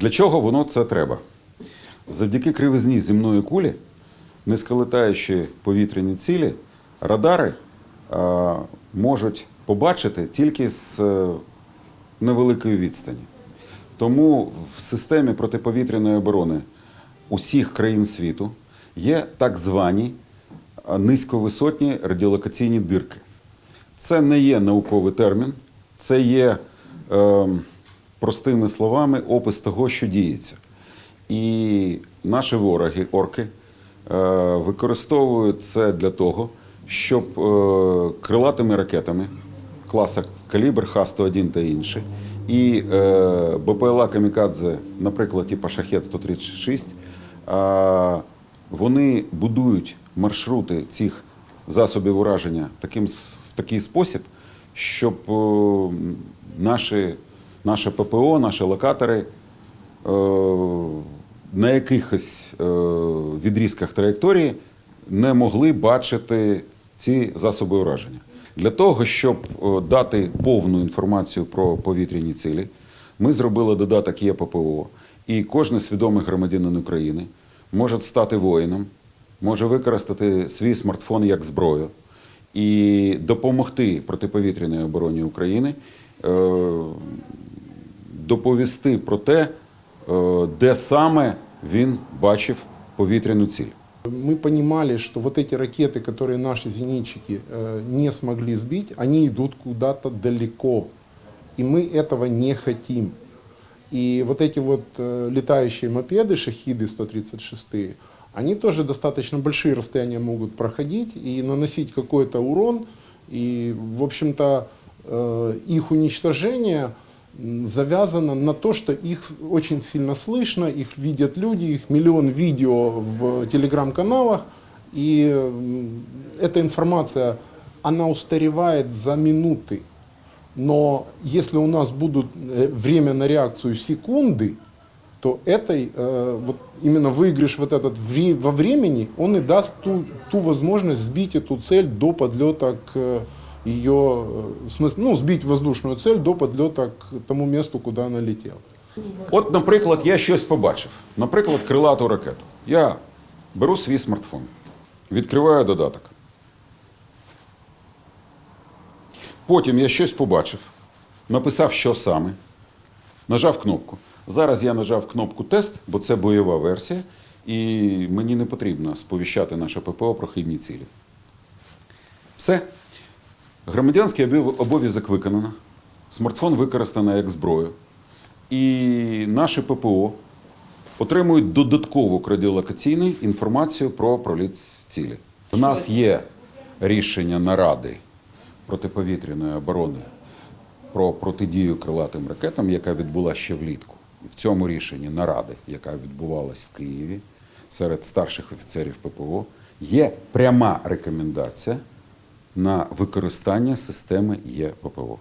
Для чого воно це треба? Завдяки кривизні земної кулі, низьколетаючі повітряні цілі, радари е, можуть побачити тільки з е, невеликої відстані. Тому в системі протиповітряної оборони усіх країн світу є так звані е, низьковисотні радіолокаційні дирки. Це не є науковий термін, це є е, простими словами опис того, що діється. І наші вороги, орки, е, використовують це для того, щоб е, крилатими ракетами класа калібр Х-101 та інші, і е, БПЛА Камікадзе, наприклад, типу Шахет 136, е, вони будують маршрути цих засобів ураження таким, в такий спосіб, щоб наші, наше ППО, наші локатори е, на якихось е, відрізках траєкторії не могли бачити ці засоби ураження. Для того, щоб е, дати повну інформацію про повітряні цілі, ми зробили додаток ЄППО, і кожен свідомий громадянин України може стати воїном, може використати свій смартфон як зброю і допомогти протиповітряній обороні України доповісти про те, е, де саме він бачив повітряну ціль. Мы понимали, что вот эти ракеты, которые наши зенитчики э, не смогли сбить, они идут куда-то далеко. И мы этого не хотим. И вот эти вот э, летающие мопеды, шахиды 136, они тоже достаточно большие расстояния могут проходить и наносить какой-то урон. И, в общем-то, э, их уничтожение м, завязано на то, что их очень сильно слышно, их видят люди, их миллион видео в телеграм-каналах, и эта информация, она устаревает за минуты. Но если у нас будут э, время на реакцию секунды, то этой, э, вот именно выигрыш вот этот во времени, он и даст ту, ту возможность сбить эту цель до подлета к ее, э, ну, сбить воздушную цель до подлета к тому месту, куда она летела. От, наприклад, я щось побачив, наприклад, крилату ракету. Я беру свій смартфон, відкриваю додаток. Потім я щось побачив, написав, що саме, нажав кнопку. Зараз я нажав кнопку тест, бо це бойова версія, і мені не потрібно сповіщати наше ППО про хибні цілі. Все. Громадянський обов'язок виконано. Смартфон використано як зброю. І наші ППО отримують додаткову радіолокаційну інформацію про проліт цілі. У нас є рішення наради протиповітряної оборони про протидію крилатим ракетам, яка відбулася ще влітку. В цьому рішенні наради, яка відбувалась в Києві серед старших офіцерів ППО, є пряма рекомендація на використання системи ЄППО.